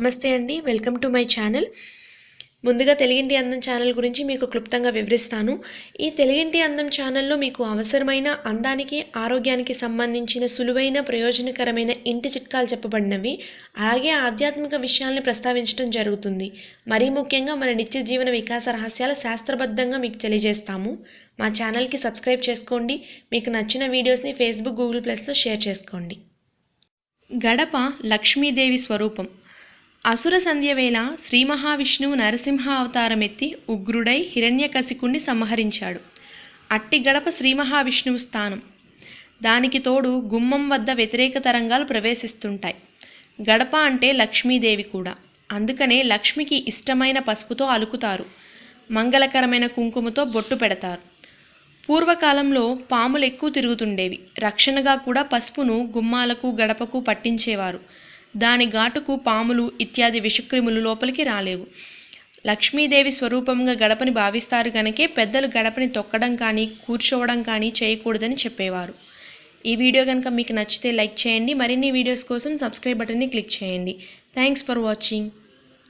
నమస్తే అండి welcome to my channel. ముందుగా తెలుగింటి అందం ఛానల్ గురించి మీకు క్లుప్తంగా వివరిస్తాను. ఈ తెలుగింటి అందం ఛానల్లో మీకు అవసరమైన అందానికి ఆరోగ్యానికి సంబంధించిన సులువైన ప్రయోజనకరమైన ఇంటి చిట్కాలు చెప్పబడినవి. అలాగే ఆధ్యాత్మిక విషయాల్ని ప్రస్తావించడం జరుగుతుంది. మరీ ముఖ్యంగా మన నిత్య జీవన వికాస రహస్యాలు శాస్త్రబద్ధంగా మీకు తెలియజేస్తాము. మా ఛానల్కి సబ్స్క్రైబ్ చేసుకోండి. మీకు నచ్చిన వీడియోస్ని ఫేస్బుక్ గూగుల్ ప్లస్లో షేర్ చేసుకోండి. గడప లక్ష్మీదేవి స్వరూపం. అసుర సంధ్య వేళ శ్రీ మహావిష్ణువు నరసింహ అవతారమెత్తి ఉగ్రుడై హిరణ్యకశికుణ్ణి సంహరించాడు. అట్టి గడప శ్రీ మహావిష్ణువు స్థానం. దానికి తోడు గుమ్మం వద్ద వ్యతిరేక తరంగాలు ప్రవేశిస్తుంటాయి. గడప అంటే లక్ష్మీదేవి కూడా. అందుకనే లక్ష్మికి ఇష్టమైన పసుపుతో అలుకుతారు. మంగళకరమైన కుంకుమతో బొట్టు పెడతారు. పూర్వకాలంలో పాములు ఎక్కువ తిరుగుతుండేవి. రక్షణగా కూడా పసుపును గుమ్మాలకు గడపకు పట్టించేవారు. దాని ఘాటుకు పాములు ఇత్యాది విషక్రిములు లోపలికి రాలేవు. లక్ష్మీదేవి స్వరూపంగా గడపని భావిస్తారు గనకే పెద్దలు గడపని తొక్కడం కానీ కూర్చోవడం కానీ చేయకూడదని చెప్పేవారు. ఈ వీడియో కనుక మీకు నచ్చితే లైక్ చేయండి. మరిన్ని వీడియోస్ కోసం సబ్స్క్రైబ్ బటన్ని క్లిక్ చేయండి. Thanks for watching.